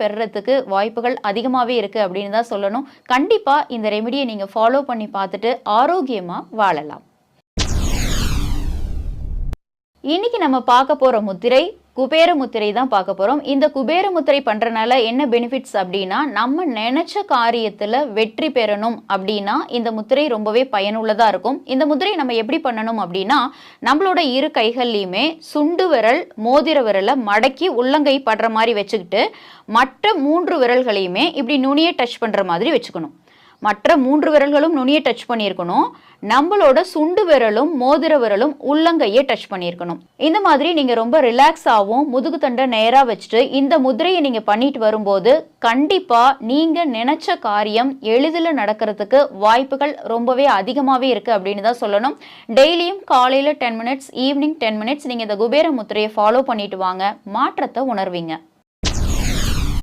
பெறுறதுக்கு வாய்ப்புகள் அதிகமாகவே இருக்குது அப்படின்னு தான் சொல்லணும். கண்டிப்பாக இந்த ரெமிடியை நீங்கள் ஃபாலோ பண்ணி பார்த்துட்டு ஆரோக்கியமாக வாழலாம். இன்னைக்கு நம்ம பார்க்க போகிற முத்திரை குபேர முத்திரை தான் பார்க்க போகிறோம் இந்த குபேர முத்திரை பண்ணுறனால என்ன பெனிஃபிட்ஸ் அப்படின்னா நம்ம நினச்ச காரியத்தில் வெற்றி பெறணும் அப்படின்னா இந்த முத்திரை ரொம்பவே பயனுள்ளதாக இருக்கும். இந்த முத்திரை நம்ம எப்படி பண்ணணும் அப்படின்னா நம்மளோட இரு கைகள்லையுமே சுண்டு விரல் மோதிர விரலை மடக்கி உள்ளங்கை படுற மாதிரி வச்சுக்கிட்டு மற்ற மூன்று விரல்களையுமே இப்படி நுனியை டச் பண்ணுற மாதிரி வச்சுக்கணும். மற்ற மூன்று விரல்களும் நுனியை டச் பண்ணியிருக்கணும். நம்மளோட சுண்டு விரலும் மோதிர விரலும் உள்ளங்கையை டச் பண்ணியிருக்கணும். இந்த மாதிரி நீங்கள் ரொம்ப ரிலாக்ஸாகவும் முதுகு தண்டை நேராக வச்சுட்டு இந்த முதிரையை நீங்கள் பண்ணிட்டு வரும்போது கண்டிப்பாக நீங்கள் நினச்ச காரியம் எளிதில் நடக்கிறதுக்கு வாய்ப்புகள் ரொம்பவே அதிகமாகவே இருக்குது அப்படின்னு தான் சொல்லணும். டெய்லியும் காலையில் ten minutes evening ten minutes நீங்கள் இந்த குபேர முத்திரையை ஃபாலோ பண்ணிட்டு வாங்க. மாற்றத்தை உணர்வீங்க.